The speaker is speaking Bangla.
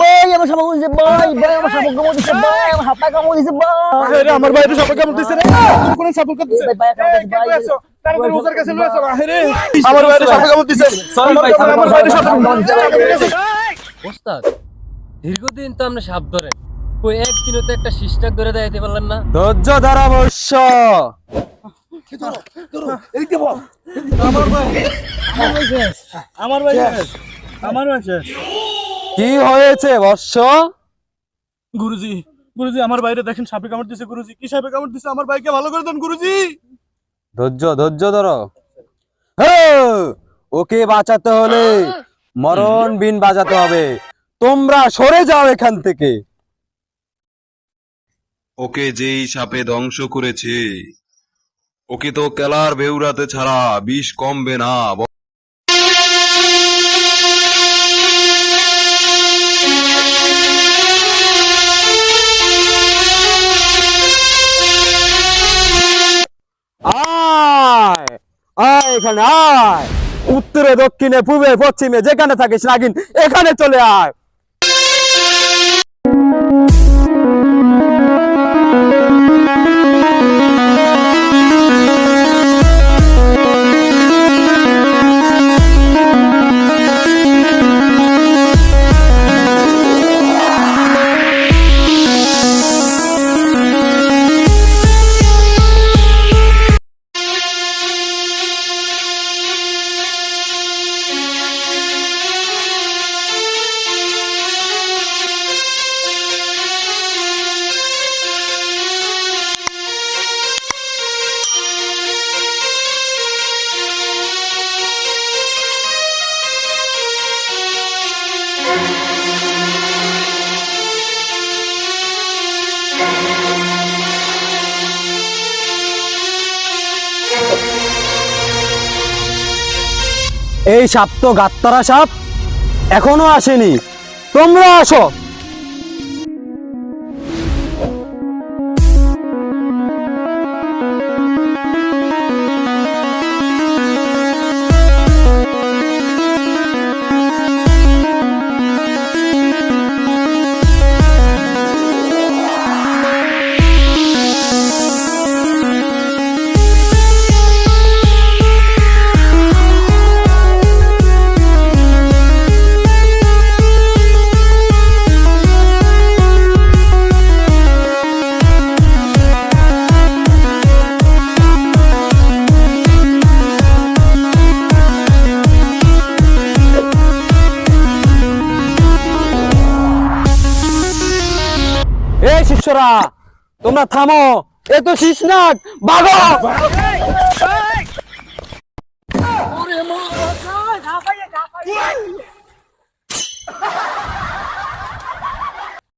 ভাই আমার সাপে কামড় দিছে ভাই ভাই আমার সাপে কামড় দিছে ভাই আমার হাতে কামড় দিছে ভাই। আরে আমার বাইরে সাপে কামড় দিছে রে। কোন কোন সাপে কামড় দিছে? ভাই, ভাই, কামড় দিছে, ওজার কাছে লয়ে আসো। আরে আমার বাইরে সাপে কামড় দিছে। Sorry ভাই, আমার বাইরে সাপে sorry, ওস্তাদ দীর্ঘদিন তো আমরা সাপ ধরেন কই একদিনও তো একটা শিষ্টাক ধরে দেখাইতে পারলেন না। ধৈর্য ধরা বর্ষ এদিকে বল। আমার ভাই। আমার ভাই। আমার ভাই। কি হয়েছে বর্ষ গুরুজি গুরুজি আমার বাইরে দেখেন সাপে কামড় দিছে গুরুজি। কি সাপে কামড় দিছে? আমার ভাইকে ভালো করে দেন গুরুজি। ধৈর্য ধৈর্য ধরো। হে, ওকে বাঁচাতে হলে মরণ বিন বাজাতে হবে। তোমরা সরে যাও এখান থেকে। ওকে যেই সাপে ধ্বংস করেছে ওকে তো কেলার বেউরাতে ছাড়া বিষ কমবে না এখানে আয়। উত্তরে দক্ষিণে পূর্বে পশ্চিমে যেখানে থাকিস নাগিন এখানে চলে আয়। এই সাপ তো গাত্তারা সাপ এখনও আসেনি। তোমরা আসো। সদস্যরা তোমরা থামো। এ তো শিশনাট নাক বাঘ মা